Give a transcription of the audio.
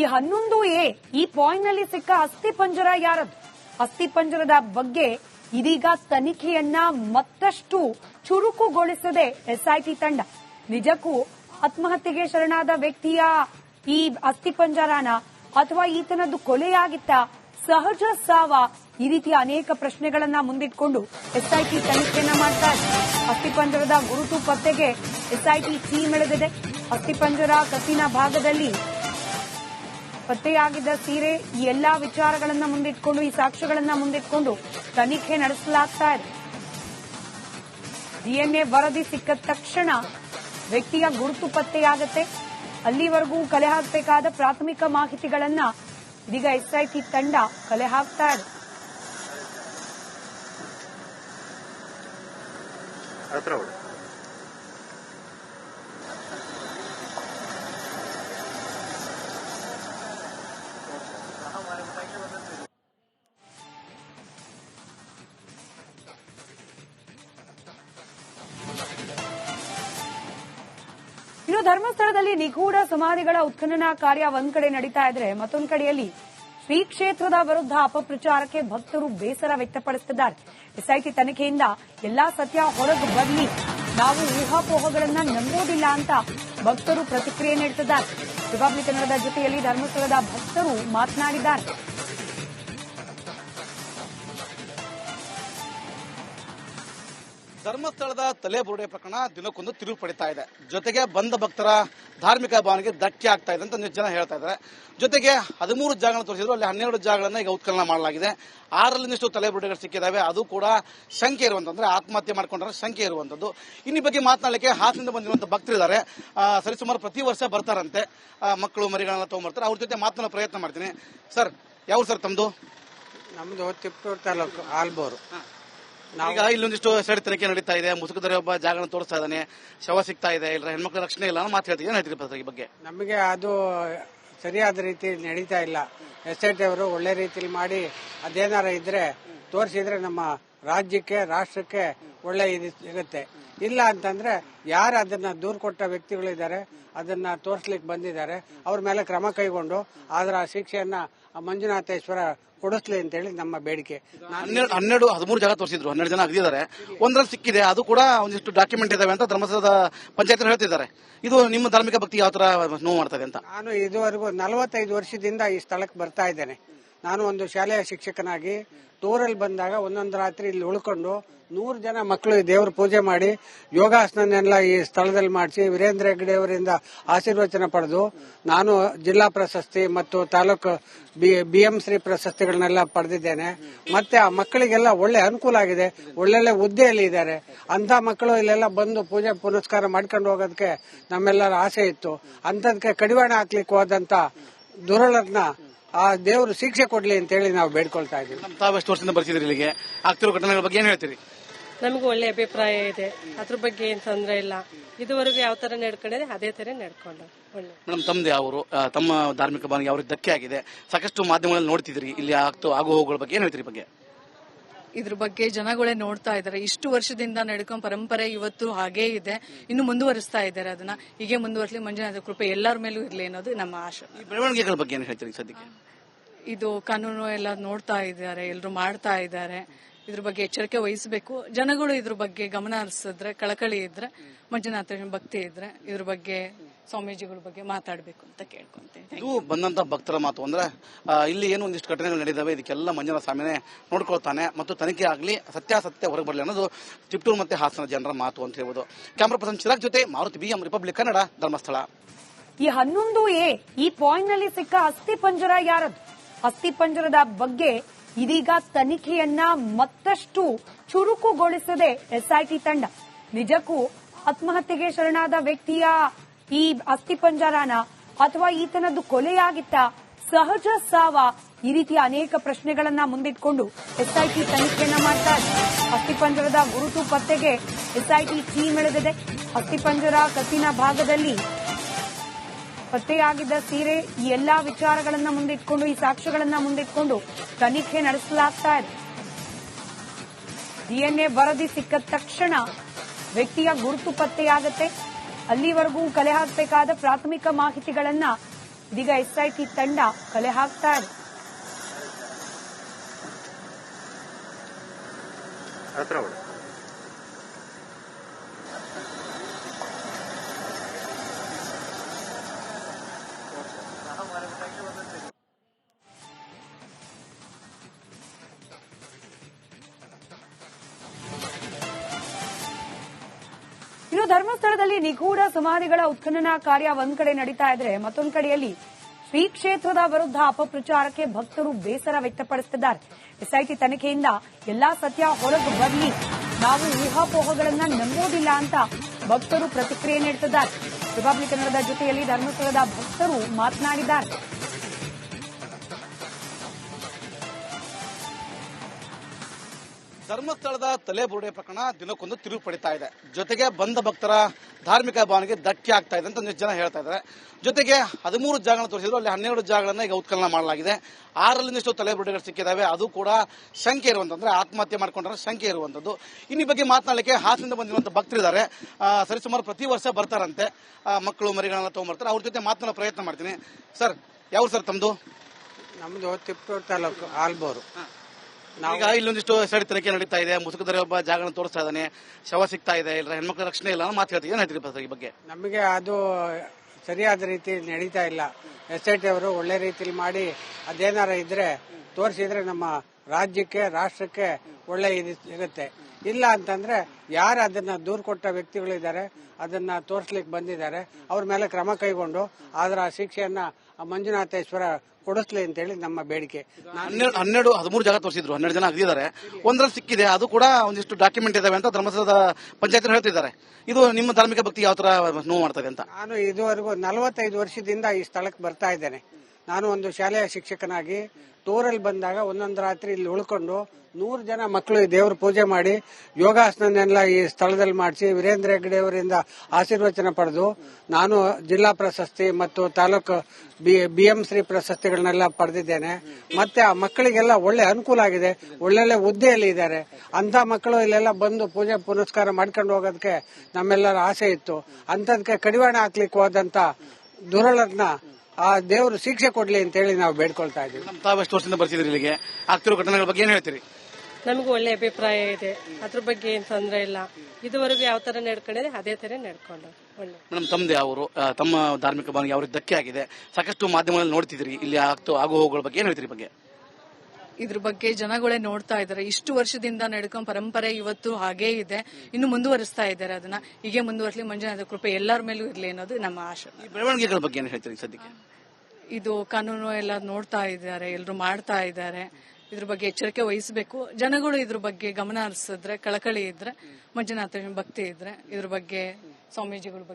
ಈ ಹನ್ನೊಂದು ಎ, ಈ ಪಾಯಿಂಟ್ನಲ್ಲಿ ಸಿಕ್ಕ ಅಸ್ಥಿ ಪಂಜರ ಯಾರದು? ಅಸ್ಥಿ ಪಂಜರದ ಬಗ್ಗೆ ಇದೀಗ ತನಿಖೆಯನ್ನ ಮತ್ತಷ್ಟು ಚುರುಕುಗೊಳಿಸದೆ ಎಸ್ಐಟಿ ತಂಡ. ನಿಜಕ್ಕೂ ಆತ್ಮಹತ್ಯೆಗೆ ಶರಣಾದ ವ್ಯಕ್ತಿಯ ಈ ಅಸ್ಥಿ ಪಂಜರನ ಅಥವಾ ಈತನದ್ದು ಕೊಲೆಯಾಗಿತ್ತ ಸಹಜ ಸಾವ ಈ ರೀತಿಯ ಅನೇಕ ಪ್ರಶ್ನೆಗಳನ್ನ ಮುಂದಿಟ್ಕೊಂಡು ಎಸ್ಐಟಿ ತನಿಖೆಯನ್ನ ಮಾಡ್ತಾ ಇದೆ. ಅಸ್ಥಿಪಂಜರದ ಗುರುತು ಪತ್ತೆಗೆ ಎಸ್ಐಟಿ ಟೀಮ್ ಎಳೆದಿದೆ. ಅಸ್ಥಿಪಂಜರ ಕಸಿನ ಭಾಗದಲ್ಲಿ ಪತ್ತೆಯಾಗಿದ್ದ ಸೀರೆ ಈ ಎಲ್ಲಾ ವಿಚಾರಗಳನ್ನ ಮುಂದಿಟ್ಕೊಂಡು, ಈ ಸಾಕ್ಷ್ಯಗಳನ್ನ ಮುಂದಿಟ್ಕೊಂಡು ತನಿಖೆ ನಡೆಸಲಾಗ್ತಾ ಇದೆ. ಡಿಎನ್ಎ ವರದಿ ಸಿಕ್ಕ ತಕ್ಷಣ ವ್ಯಕ್ತಿಯ ಗುರುತು ಪತ್ತೆಯಾಗುತ್ತೆ. ಅಲ್ಲಿವರೆಗೂ ಕಲೆ ಹಾಕಬೇಕಾದ ಪ್ರಾಥಮಿಕ ಮಾಹಿತಿಗಳನ್ನ ಇದೀಗ ಎಸ್ಐಟಿ ತಂಡ ಕಲೆ ಹಾಕ್ತಾ ಇದೆ. ಧರ್ಮಸ್ಥಳದಲ್ಲಿ ನಿಗೂಢ ಸಮಾಧಿಗಳ ಉತ್ಖನನ ಕಾರ್ಯ ಒಂದ್ ಕಡೆ ನಡೀತಾ ಇದ್ರೆ ಮತ್ತೊಂದು ಕಡೆಯಲ್ಲಿ ಶ್ರೀ ಕ್ಷೇತ್ರದ ವಿರುದ್ಧ ಅಪಪ್ರಚಾರಕ್ಕೆ ಭಕ್ತರು ಬೇಸರ ವ್ಯಕ್ತಪಡಿಸುತ್ತಿದ್ದಾರೆ. ಎಸ್ಐಟಿ ತನಿಖೆಯಿಂದ ಎಲ್ಲಾ ಸತ್ಯ ಹೊರಗೆ ಬರಲಿ ನಾವು ಊಹಾಪೋಹಗಳನ್ನ ನಂಬೋದಿಲ್ಲ ಅಂತ ಭಕ್ತರು ಪ್ರತಿಕ್ರಿಯೆ ನೀಡುತ್ತಿದ್ದಾರೆ ರಿಪಬ್ಲಿಕ್ ಕನ್ನಡದ ಜೊತೆಯಲ್ಲಿ ಧರ್ಮಸ್ಥಳದ ಭಕ್ತರು ಮಾತನಾಡಿದ್ದಾರೆ. ಧರ್ಮಸ್ಥಳದ ತಲೆಬುರುಡೆ ಪ್ರಕರಣ ದಿನಕ್ಕೊಂದು ತಿರುವು ಪಡಿತಾ ಇದೆ. ಜೊತೆಗೆ ಬಂದ ಭಕ್ತರ ಧಾರ್ಮಿಕ ಭಾವನೆಗೆ ಧಕ್ಕೆ ಆಗ್ತಾ ಇದೆ ಅಂತ ಜನ ಹೇಳ್ತಾ ಇದ್ದಾರೆ. ಜೊತೆಗೆ ಹದಿಮೂರು ಜಾಗಗಳನ್ನು ತೋರಿಸಿದ್ರು ಅಲ್ಲಿ ಹನ್ನೆರಡು ಜಾಗಗಳನ್ನು ಈಗ ಉತ್ಖನನ ಮಾಡಲಾಗಿದೆ. ಆರರಲ್ಲಿಂದಷ್ಟು ತಲೆ ಬುರುಡೆಗಳು ಸಿಕ್ಕಿದಾವೆ ಅದು ಕೂಡ ಶಂಕೆ ಇರುವಂತಂದ್ರೆ ಆತ್ಮಹತ್ಯೆ ಮಾಡ್ಕೊಂಡ್ರೆ ಶಂಕೆ ಇರುವಂತದ್ದು. ಇನ್ನು ಬಗ್ಗೆ ಮಾತನಾಡಲಿಕ್ಕೆ ಹಾಸನದಿಂದ ಬಂದಿರುವಂತ ಭಕ್ತರಿದ್ದಾರೆ. ಸರಿ ಸರಿಸುಮಾರು ಪ್ರತಿ ವರ್ಷ ಬರ್ತಾರಂತೆ. ಮಕ್ಕಳು ಮರಿಗಳನ್ನ ತಗೊಂಡ್ಬರ್ತಾರೆ ಅವ್ರ ಜೊತೆ ಮಾತನಾಡೋ ಪ್ರಯತ್ನ ಮಾಡ್ತೀನಿ. ಸರ್ ಯಾವ ಸರ್ ತಮ್ಮದು ನಮ್ದು ತಿಪ್ಪೂರು ತಾಲೂಕು ಆಲ್ಬೋರು. ಈಗ ಇಲ್ಲೊಂದಿಷ್ಟು ಸೈಡ್ ತನಿಖೆ ನಡೀತಾ ಇದೆ. ಮುಸುಕುದರೆ ಒಬ್ಬ ಜಾಗನ ತೋರಿಸ್ತಾ ಇದ್ದಾನೆ. ಶವ ಸಿಗ್ತಾ ಇದೆ. ಇಲ್ಲ ಹೆಣ್ಮಕ್ಳ ರಕ್ಷಣೆ ಇಲ್ಲ ಮಾತು ಹೇಳ್ತೀವಿ ಏನ್ ಹೇಳ್ತೀರಿ ಈ ಬಗ್ಗೆ? ನಮಗೆ ಅದು ಸರಿಯಾದ ರೀತಿ ನಡೀತಾ ಇಲ್ಲ. ಎಸ್ ಐ ಟಿ ಅವರು ಒಳ್ಳೆ ರೀತಿಯಲ್ಲಿ ಮಾಡಿ ಅದೇನಾರ ಇದ್ರೆ ತೋರಿಸಿದ್ರೆ ನಮ್ಮ ರಾಜ್ಯಕ್ಕೆ ರಾಷ್ಟ್ರಕ್ಕೆ ಒಳ್ಳೆ ಇದು ಸಿಗುತ್ತೆ. ಇಲ್ಲ ಅಂತಂದ್ರೆ ಯಾರು ಅದನ್ನ ದೂರು ಕೊಟ್ಟ ವ್ಯಕ್ತಿಗಳಿದ್ದಾರೆ ಅದನ್ನ ತೋರಿಸ್ಲಿಕ್ಕೆ ಬಂದಿದ್ದಾರೆ ಅವ್ರ ಮೇಲೆ ಕ್ರಮ ಕೈಗೊಂಡು ಅದರ ಶಿಕ್ಷೆಯನ್ನ ಆ ಮಂಜುನಾಥೇಶ್ವರ ಕೊಡಿಸ್ಲಿ ಅಂತೇಳಿ ನಮ್ಮ ಬೇಡಿಕೆ. ನಾನು ಹನ್ನೆರಡು ಹನ್ನೆರಡು ಹದಿಮೂರು ಜಾಗ ತೋರಿಸಿದ್ರು ಹನ್ನೆರಡು ಜನ ಆಗಿದ್ದಾರೆ ಒಂದ್ರಲ್ಲಿ ಸಿಕ್ಕಿದೆ ಅದು ಕೂಡ ಒಂದಿಷ್ಟು ಡಾಕ್ಯುಮೆಂಟ್ ಇದಾವೆ ಅಂತ ಧರ್ಮಸ್ಥಳದ ಪಂಚಾಯತ್ ಹೇಳ್ತಿದ್ದಾರೆ. ಇದು ನಿಮ್ಮ ಧಾರ್ಮಿಕ ಭಕ್ತಿ ಯಾವ ತರ ನೋವು ಮಾಡ್ತದೆ ಅಂತ? ನಾನು ಇದುವರೆಗೂ ನಲವತ್ತೈದು ವರ್ಷದಿಂದ ಈ ಸ್ಥಳಕ್ಕೆ ಬರ್ತಾ ಇದ್ದೇನೆ. ನಾನು ಒಂದು ಶಾಲೆಯ ಶಿಕ್ಷಕನಾಗಿ ಟೂರಲ್ಲಿ ಬಂದಾಗ ಒಂದೊಂದು ರಾತ್ರಿ ಇಲ್ಲಿ ಉಳ್ಕೊಂಡು ನೂರು ಜನ ಮಕ್ಕಳು ದೇವ್ರ ಪೂಜೆ ಮಾಡಿ ಯೋಗಾಸನನ್ನೆಲ್ಲ ಈ ಸ್ಥಳದಲ್ಲಿ ಮಾಡಿಸಿ ವೀರೇಂದ್ರ ಹೆಗ್ಡೆ ಅವರಿಂದ ಆಶೀರ್ವಚನ ಪಡೆದು ನಾನು ಜಿಲ್ಲಾ ಪ್ರಶಸ್ತಿ ಮತ್ತು ತಾಲೂಕು ಬಿ ಎಂ ಶ್ರೀ ಪ್ರಶಸ್ತಿಗಳನ್ನೆಲ್ಲ ಪಡೆದಿದ್ದೇನೆ. ಮತ್ತೆ ಆ ಮಕ್ಕಳಿಗೆಲ್ಲ ಒಳ್ಳೆ ಅನುಕೂಲ ಆಗಿದೆ. ಒಳ್ಳೊಳ್ಳೆ ಹುದ್ದೆಯಲ್ಲಿ ಇದ್ದಾರೆ. ಅಂತ ಮಕ್ಕಳು ಇಲ್ಲೆಲ್ಲ ಬಂದು ಪೂಜೆ ಪುನಸ್ಕಾರ ಮಾಡ್ಕೊಂಡು ಹೋಗೋದಕ್ಕೆ ನಮ್ಮೆಲ್ಲರ ಆಸೆ ಇತ್ತು. ಅಂತದಕ್ಕೆ ಕಡಿವಾಣ ಹಾಕ್ಲಿಕ್ಕೆ ಹೋದಂತ ದುರಳರ್ನ ಆ ದೇವರು ಶಿಕ್ಷೆ ಕೊಡ್ಲಿ ಅಂತ ಹೇಳಿ ನಾವು ಬೇಡ್ಕೊಳ್ತಾ ಇದ್ದೀವಿ. ನಮ್ಮ ತಾವೆಷ್ಟು ವರ್ಷದಿಂದ ಬರ್ತಿದ್ರಿ ಇಲ್ಲಿಗೆ. ಆಗ್ತಿರೋ ಘಟನೆಗಳ ಬಗ್ಗೆ ಏನ್ ಹೇಳ್ತೀರಿ? ನಮಗೂ ಒಳ್ಳೆ ಅಭಿಪ್ರಾಯ ಇದೆ. ಅದ್ರ ಬಗ್ಗೆ ಏನ್ ತೊಂದರೆ ಇಲ್ಲ. ಇದುವರೆಗೂ ಯಾವ ತರ ನಡ್ಕೊಂಡಿದೆ ಅದೇ ತರ ನಡ್ಕೊಂಡು. ಒಳ್ಳೆ. ಮೇಡಮ್ ತಮ್ದು ಅವರು ತಮ್ಮ ಧಾರ್ಮಿಕ ಭಾವನೆಗೆ ಯಾವ ರೀತಿ ಧಕ್ಕೆ ಆಗಿದೆ? ಸಾಕಷ್ಟು ಮಾಧ್ಯಮಗಳಲ್ಲಿ ನೋಡ್ತಿದ್ರಿ ಇಲ್ಲಿ ಆಗ್ತು ಆಗು ಹೋಗುಗಳ ಬಗ್ಗೆ ಏನ್ ಹೇಳ್ತೀರಿ ಈ ಬಗ್ಗೆ? ಇದ್ರ ಬಗ್ಗೆ ಜನಗಳೇ ನೋಡ್ತಾ ಇದ್ದಾರೆ. ಇಷ್ಟು ವರ್ಷದಿಂದ ನಡ್ಕೊಂಡ್ ಪರಂಪರೆ ಇವತ್ತು ಹಾಗೇ ಇದೆ. ಇನ್ನು ಮುಂದುವರಿಸ್ತಾ ಇದ್ದಾರೆ ಅದನ್ನ. ಹೀಗೆ ಮುಂದುವರಿಸಲಿ ಮಂಜುನಾಥ ಕೃಪೆ ಎಲ್ಲರ ಮೇಲೂ ಇರಲಿ ಅನ್ನೋದು ನಮ್ಮ ಆಶೆ. ಬೆಳವಣಿಗೆಗಳ ಬಗ್ಗೆ ಏನ್ ಹೇಳ್ತೀರಿ ಸದ್ಯಕ್ಕೆ? ಇದು ಕಾನೂನು ಎಲ್ಲ ನೋಡ್ತಾ ಇದ್ದಾರೆ ಎಲ್ಲರೂ ಮಾಡ್ತಾ ಇದ್ದಾರೆ. ಇದ್ರ ಬಗ್ಗೆ ಎಚ್ಚರಿಕೆ ವಹಿಸಬೇಕು. ಜನಗಳು ಇದ್ರ ಬಗ್ಗೆ ಗಮನ ಹರಿಸಿದ್ರೆ ಕಳಕಳಿ ಇದ್ರೆ ಮಂಜುನಾಥ ಭಕ್ತಿ ಇದ್ರೆ ಇದ್ರ ಬಗ್ಗೆ ಸ್ವಾಮೀಜಿಗಳ ಬಗ್ಗೆ ಮಾತಾಡಬೇಕು ಅಂತ ಕೇಳ್ಕೊಂತೇನೆ ಇದು ಬಂದಂತ ಭಕ್ತರ ಮಾತು ಅಂದ್ರೆ ಆ, ಇಲ್ಲಿ ಏನು ಒಂದಿಷ್ಟು ಘಟನೆಗಳು ನಡೆದಿದ್ದಾವೆ ಇದಕ್ಕೆಲ್ಲ ಮಂಜನ ಸ್ವಾಮಿನೇ ನೋಡ್ಕೊಳ್ತಾನೆ ಮತ್ತು ತನಿಖೆ ಆಗಲಿ ಸತ್ಯಾಸತ್ಯ ಹೊರಗೆ ಬರಲಿ ಅನ್ನೋದು ಚಿಪ್ಟೂರು ಮತ್ತೆ ಹಾಸನ ಜನರ ಮಾತು ಅಂತ ಹೇಳ್ಬೋದು. ಕ್ಯಾಮ್ರಾ ಪರ್ಸನ್ ಚಿರಾಗ್ ಜೊತೆ Maruti B M Republic Kannada Dharmasthala. ಈ ಹನ್ನೊಂದು ಎ ಈ ಪಾಯಿಂಟ್ನಲ್ಲಿ ಸಿಕ್ಕ ಅಸ್ಥಿ ಪಂಜರ ಯಾರದು? ಅಸ್ಥಿ ಪಂಜರದ ಬಗ್ಗೆ ಇದೀಗ ತನಿಖೆಯನ್ನ ಮತ್ತಷ್ಟು ಚುರುಕುಗೊಳಿಸದೆ ಎಸ್ಐಟಿ ತಂಡ. ನಿಜಕ್ಕೂ ಆತ್ಮಹತ್ಯೆಗೆ ಶರಣಾದ ವ್ಯಕ್ತಿಯ ಈ ಅಸ್ಥಿ ಪಂಜರನ ಅಥವಾ ಈತನದ್ದು ಕೊಲೆಯಾಗಿತ್ತ ಸಹಜ ಸಾವ ಈ ರೀತಿಯ ಅನೇಕ ಪ್ರಶ್ನೆಗಳನ್ನ ಮುಂದಿಟ್ಕೊಂಡು ಎಸ್ಐಟಿ ತನಿಖೆಯನ್ನ ಮಾಡ್ತಾ ಇದೆ ಅಸ್ಥಿಪಂಜರದ ಗುರುತು ಪತ್ತೆಗೆ ಎಸ್ಐಟಿ ಟೀಮ್ ಎಳೆದಿದೆ. ಅಸ್ಥಿಪಂಜರ ಕತ್ತಿನ ಭಾಗದಲ್ಲಿ ಪತ್ತೆಯಾಗಿದ್ದ ಸೀರೆ ಈ ಎಲ್ಲಾ ವಿಚಾರಗಳನ್ನ ಮುಂದಿಟ್ಕೊಂಡು, ಈ ಸಾಕ್ಷ್ಯಗಳನ್ನ ಮುಂದಿಟ್ಕೊಂಡು ತನಿಖೆ ನಡೆಸಲಾಗ್ತಾ ಇದೆ. ಡಿಎನ್ಎ ವರದಿ ಸಿಕ್ಕ ತಕ್ಷಣ ವ್ಯಕ್ತಿಯ ಗುರುತು ಪತ್ತೆಯಾಗತ್ತೆ. ಅಲ್ಲಿವರೆಗೂ ಕಲೆ ಹಾಕಬೇಕಾದ ಪ್ರಾಥಮಿಕ ಮಾಹಿತಿಗಳನ್ನ ಇದೀಗ ಎಸ್ಐಟಿ ತಂಡ ಕಲೆ ಹಾಕ್ತಾ ಇದೆ. ಇನ್ನು ಧರ್ಮಸ್ಥಳದಲ್ಲಿ ನಿಗೂಢ ಸಮಾಧಿಗಳ ಉತ್ಖನನ ಕಾರ್ಯ ಒಂದ್ ಕಡೆ ನಡೀತಾ ಇದ್ರೆ ಮತ್ತೊಂದು ಕಡೆಯಲ್ಲಿ ಶ್ರೀ ಕ್ಷೇತ್ರದ ವಿರುದ್ಧ ಅಪಪ್ರಚಾರಕ್ಕೆ ಭಕ್ತರು ಬೇಸರ ವ್ಯಕ್ತಪಡಿಸುತ್ತಿದ್ದಾರೆ ಎಸ್ಐಟಿ ತನಿಖೆಯಿಂದ ಎಲ್ಲಾ ಸತ್ಯ ಹೊರಗೆ ಬರಲಿ. ನಾವು ಊಹಾಪೋಹಗಳನ್ನ ನಂಬೋದಿಲ್ಲ ಅಂತ ಭಕ್ತರು ಪ್ರತಿಕ್ರಿಯೆ ನೀಡುತ್ತಿದ್ದಾರೆ ರಿಪಬ್ಲಿಕ್ ಕನ್ನಡದ ಜೊತೆಯಲ್ಲಿ ಧರ್ಮಸ್ಥಳದ ಭಕ್ತರು ಮಾತನಾಡಿದ್ದಾರೆ. ಧರ್ಮಸ್ಥಳದ ತಲೆಬುರುಡೆ ಪ್ರಕರಣ ದಿನಕ್ಕೊಂದು ತಿರುವು ಪಡಿತಾ ಇದೆ. ಜೊತೆಗೆ ಬಂದ ಭಕ್ತರ ಧಾರ್ಮಿಕ ಭಾವನೆಗೆ ಧಕ್ಕೆ ಆಗ್ತಾ ಇದೆ ಅಂತ ಒಂದಿಷ್ಟು ಜನ ಹೇಳ್ತಾ ಇದ್ದಾರೆ. ಜೊತೆಗೆ ಹದಿಮೂರು ಜಾಗಗಳನ್ನು ತೋರಿಸಿದ್ರು ಅಲ್ಲಿ ಹನ್ನೆರಡು ಜಾಗಗಳನ್ನ ಈಗ ಉತ್ಖನನ ಮಾಡಲಾಗಿದೆ. ಆರಲ್ಲಿಂದಷ್ಟು ತಲೆಬುರುಡೆಗಳು ಸಿಕ್ಕಿದಾವೆ. ಅದು ಕೂಡ ಶಂಕೆ ಇರುವಂತಂದ್ರೆ ಆತ್ಮಹತ್ಯೆ ಮಾಡ್ಕೊಂಡ್ರೆ ಶಂಕೆ ಇರುವಂತದ್ದು. ಇನ್ನು ಬಗ್ಗೆ ಮಾತನಾಡಲಿಕ್ಕೆ ಹಾಸನದಿಂದ ಬಂದಿರುವಂತ ಭಕ್ತರಿದ್ದಾರೆ. ಸರಿ ಸರಿಸುಮಾರು ಪ್ರತಿ ವರ್ಷ ಬರ್ತಾರಂತೆ. ಮಕ್ಕಳು ಮರಿಗಳನ್ನ ತಗೊಂಡ್ಬರ್ತಾರೆ. ಅವ್ರ ಜೊತೆ ಮಾತನಾಡೋ ಪ್ರಯತ್ನ ಮಾಡ್ತೀನಿ. ಸರ್ ಯಾವ ಸರ್ ತಮ್ಮದು ನಮ್ದು ತಿಪ್ಪೂರು ತಾಲೂಕು ಆಲ್ಬೋರು. ಈಗ ಇಲ್ಲೊಂದಿಷ್ಟು ಸೈಡ್ ತನಿಖೆ ನಡೀತಾ ಇದೆ ಮುಸುಕದರೆ ಒಬ್ಬ ಜಾಗನ ತೋರಿಸ್ತಾ ಇದ್ದಾನೆ ಶವ ಸಿಗ್ತಾ ಇದೆ ಇಲ್ಲ ಹೆಣ್ಮಕ್ಳ ರಕ್ಷಣೆ ಇಲ್ಲ ಅನ್ನೋ ಮಾತು ಹೇಳ್ತೀವಿ. ಏನ್ ಹೇಳ್ತೀರಿ ಈ ಬಗ್ಗೆ? ನಮಗೆ ಅದು ಸರಿಯಾದ ರೀತಿ ನಡೀತಾ ಇಲ್ಲ. ಎಸ್ ಐ ಟಿ ಅವರು ಒಳ್ಳೆ ರೀತಿಲಿ ಮಾಡಿ ಅದೇನಾರ ಇದ್ರೆ ತೋರಿಸಿದ್ರೆ ನಮ್ಮ ರಾಜ್ಯಕ್ಕೆ ರಾಷ್ಟ್ರಕ್ಕೆ ಒಳ್ಳೆ ಇರುತ್ತೆ. ಇಲ್ಲ ಅಂತಂದ್ರೆ ಯಾರು ಅದನ್ನ ದೂರು ಕೊಟ್ಟ ವ್ಯಕ್ತಿಗಳಿದ್ದಾರೆ ಅದನ್ನ ತೋರಿಸ್ಲಿಕ್ಕೆ ಬಂದಿದ್ದಾರೆ ಅವ್ರ ಮೇಲೆ ಕ್ರಮ ಕೈಗೊಂಡು ಅದರ ಶಿಕ್ಷೆಯನ್ನ ಮಂಜುನಾಥೇಶ್ವರ ಕೊಡಿಸ್ಲಿ ಅಂತ ಹೇಳಿ ನಮ್ಮ ಬೇಡಿಕೆ. ಹನ್ನೆರಡು ಹನ್ನೆರಡು ಹದಿಮೂರು ಜಾಗ ತೋರಿಸಿದ್ರು ಹನ್ನೆರಡು ಜನ ಆಗಿದ್ದಾರೆ ಒಂದ್ರಲ್ಲಿ ಸಿಕ್ಕಿದೆ ಅದು ಕೂಡ ಒಂದಿಷ್ಟು ಡಾಕ್ಯುಮೆಂಟ್ ಇದಾವೆ ಅಂತ ಧರ್ಮಸ್ಥಳದ ಪಂಚಾಯತ್ ಹೇಳ್ತಿದ್ದಾರೆ. ಇದು ನಿಮ್ಮ ಧಾರ್ಮಿಕ ಭಕ್ತಿ ಯಾವ ತರ ನೋವು ಮಾಡ್ತದೆ ಅಂತ? ನಾನು ಇದುವರೆಗೂ ನಲವತ್ತೈದು ವರ್ಷದಿಂದ ಈ ಸ್ಥಳಕ್ಕೆ ಬರ್ತಾ ಇದ್ದೇನೆ. ನಾನು ಒಂದು ಶಾಲೆಯ ಶಿಕ್ಷಕನಾಗಿ ಟೂರಲ್ಲಿ ಬಂದಾಗ ಒಂದೊಂದು ರಾತ್ರಿ ಇಲ್ಲಿ ಉಳ್ಕೊಂಡು ನೂರು ಜನ ಮಕ್ಕಳು ದೇವ್ರ ಪೂಜೆ ಮಾಡಿ ಯೋಗಾಸನೆಲ್ಲ ಈ ಸ್ಥಳದಲ್ಲಿ ಮಾಡಿಸಿ ವೀರೇಂದ್ರ ಹೆಗ್ಡೆಯವರಿಂದ ಆಶೀರ್ವಚನ ಪಡೆದು ನಾನು ಜಿಲ್ಲಾ ಪ್ರಶಸ್ತಿ ಮತ್ತು ತಾಲೂಕು ಬಿ ಎಂ ಶ್ರೀ ಪ್ರಶಸ್ತಿಗಳನ್ನೆಲ್ಲ ಪಡೆದಿದ್ದೇನೆ. ಮತ್ತೆ ಆ ಮಕ್ಕಳಿಗೆಲ್ಲ ಒಳ್ಳೆ ಅನುಕೂಲ ಆಗಿದೆ. ಒಳ್ಳೊಳ್ಳೆ ಹುದ್ದೆಯಲ್ಲಿ ಇದ್ದಾರೆ. ಅಂತ ಮಕ್ಕಳು ಇಲ್ಲೆಲ್ಲ ಬಂದು ಪೂಜೆ ಪುನಸ್ಕಾರ ಮಾಡ್ಕೊಂಡು ಹೋಗೋದಕ್ಕೆ ನಮ್ಮೆಲ್ಲರ ಆಸೆ ಇತ್ತು. ಅಂತದಕ್ಕೆ ಕಡಿವಾಣ ಹಾಕ್ಲಿಕ್ಕೆ ಹೋದಂತ ದುರಳರ್ನ ಆ ದೇವರು ಶಿಕ್ಷೆ ಕೊಡ್ಲಿ ಅಂತ ಹೇಳಿ ನಾವು ಬೇಡ್ಕೊಳ್ತಾ ಇದ್ದೀವಿ. ನಮ್ಮ ತಾವು ಎಷ್ಟು ವರ್ಷದಿಂದ ಬರ್ತಿದ್ರಿ ಇಲ್ಲಿಗೆ. ಆಗ್ತಿರೋ ಘಟನೆಗಳ ಬಗ್ಗೆ ಏನ್ ಹೇಳ್ತೀರಿ? ನಮಗೂ ಒಳ್ಳೆ ಅಭಿಪ್ರಾಯ ಇದೆ. ಅದ್ರ ಬಗ್ಗೆ ಏನ್ ತೊಂದರೆ ಇಲ್ಲ. ಇದುವರೆಗೂ ಯಾವ ತರ ನಡ್ಕೊಂಡಿದೆ ಅದೇ ತರ ನಡ್ಕೊಂಡು. ಒಳ್ಳೆ. ಮೇಡಮ್ ತಮ್ಮದೇ ಅವರು ತಮ್ಮ ಧಾರ್ಮಿಕ ಭಾವನೆಗೆ ಯಾವ ರೀತಿ ಧಕ್ಕೆ ಆಗಿದೆ? ಸಾಕಷ್ಟು ಮಾಧ್ಯಮಗಳಲ್ಲಿ ನೋಡ್ತಿದ್ರಿ ಇಲ್ಲಿ ಆಗ್ತು ಆಗೋ ಹೋಗುಗಳ ಬಗ್ಗೆ ಏನ್ ಹೇಳ್ತೀರಿ ಈ ಬಗ್ಗೆ? ಇದ್ರ ಬಗ್ಗೆ ಜನಗಳೇ ನೋಡ್ತಾ ಇದ್ದಾರೆ. ಇಷ್ಟು ವರ್ಷದಿಂದ ನಡ್ಕೊಂಡ್ ಪರಂಪರೆ ಇವತ್ತು ಹಾಗೇ ಇದೆ. ಇನ್ನು ಮುಂದುವರಿಸ್ತಾ ಇದ್ದಾರೆ ಅದನ್ನ. ಹೀಗೆ ಮುಂದುವರಿಸಲಿ ಮಂಜುನಾಥ ಕೃಪೆ ಎಲ್ಲರ ಮೇಲೂ ಇರಲಿ ಅನ್ನೋದು ನಮ್ಮ ಆಶೆ. ಬೆಳವಣಿಗೆಗಳ ಬಗ್ಗೆ ಏನು ಹೇಳ್ತೀರಿ ಸದ್ಯಕ್ಕೆ? ಇದು ಕಾನೂನು ಎಲ್ಲ ನೋಡ್ತಾ ಇದ್ದಾರೆ ಎಲ್ಲರೂ ಮಾಡ್ತಾ ಇದ್ದಾರೆ. ಇದ್ರ ಬಗ್ಗೆ ಎಚ್ಚರಿಕೆ ವಹಿಸಬೇಕು. ಜನಗಳು ಇದ್ರ ಬಗ್ಗೆ ಗಮನ ಹರಿಸಿದ್ರೆ ಕಳಕಳಿ ಇದ್ರೆ ಮಂಜುನಾಥ ಭಕ್ತಿ ಇದ್ರೆ ಇದ್ರ ಬಗ್ಗೆ ಸ್ವಾಮೀಜಿಗಳ ಬಗ್ಗೆ